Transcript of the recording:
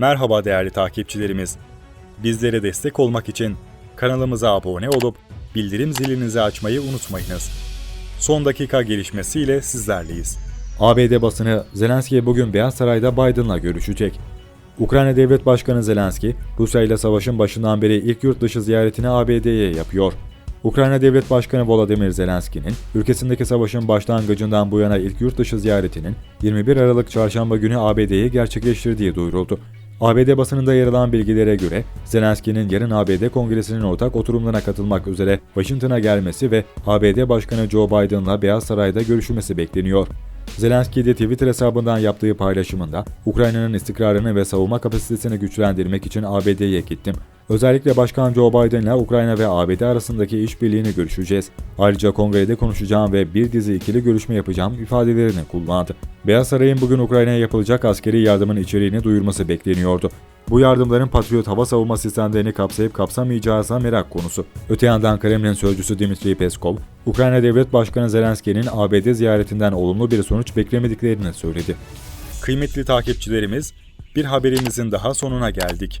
Merhaba değerli takipçilerimiz. Bizlere destek olmak için kanalımıza abone olup bildirim zilinizi açmayı unutmayınız. Son dakika gelişmesiyle sizlerleyiz. ABD basını Zelenski bugün Beyaz Saray'da Biden'la görüşecek. Ukrayna Devlet Başkanı Zelenski, Rusya ile savaşın başından beri ilk yurt dışı ziyaretini ABD'ye yapıyor. Ukrayna Devlet Başkanı Volodymyr Zelenski'nin ülkesindeki savaşın başlangıcından bu yana ilk yurt dışı ziyaretinin 21 Aralık Çarşamba günü ABD'ye gerçekleştirdiği duyuruldu. ABD basınında yer alan bilgilere göre Zelenski'nin yarın ABD Kongresi'nin ortak oturumlarına katılmak üzere Washington'a gelmesi ve ABD Başkanı Joe Biden'la Beyaz Saray'da görüşmesi bekleniyor. Zelenski de Twitter hesabından yaptığı paylaşımında Ukrayna'nın istikrarını ve savunma kapasitesini güçlendirmek için ABD'ye gittim. Özellikle Başkan Joe Biden'la Ukrayna ve ABD arasındaki işbirliğini görüşeceğiz. Ayrıca kongrede konuşacağım ve bir dizi ikili görüşme yapacağım ifadelerini kullandı. Beyaz Saray'ın bugün Ukrayna'ya yapılacak askeri yardımın içeriğini duyurması bekleniyordu. Bu yardımların Patriot hava savunma sistemlerini kapsayıp kapsamayacağı ise merak konusu. Öte yandan Kremlin sözcüsü Dmitry Peskov, Ukrayna Devlet Başkanı Zelenski'nin ABD ziyaretinden olumlu bir sonuç beklemediklerini söyledi. Kıymetli takipçilerimiz, bir haberimizin daha sonuna geldik.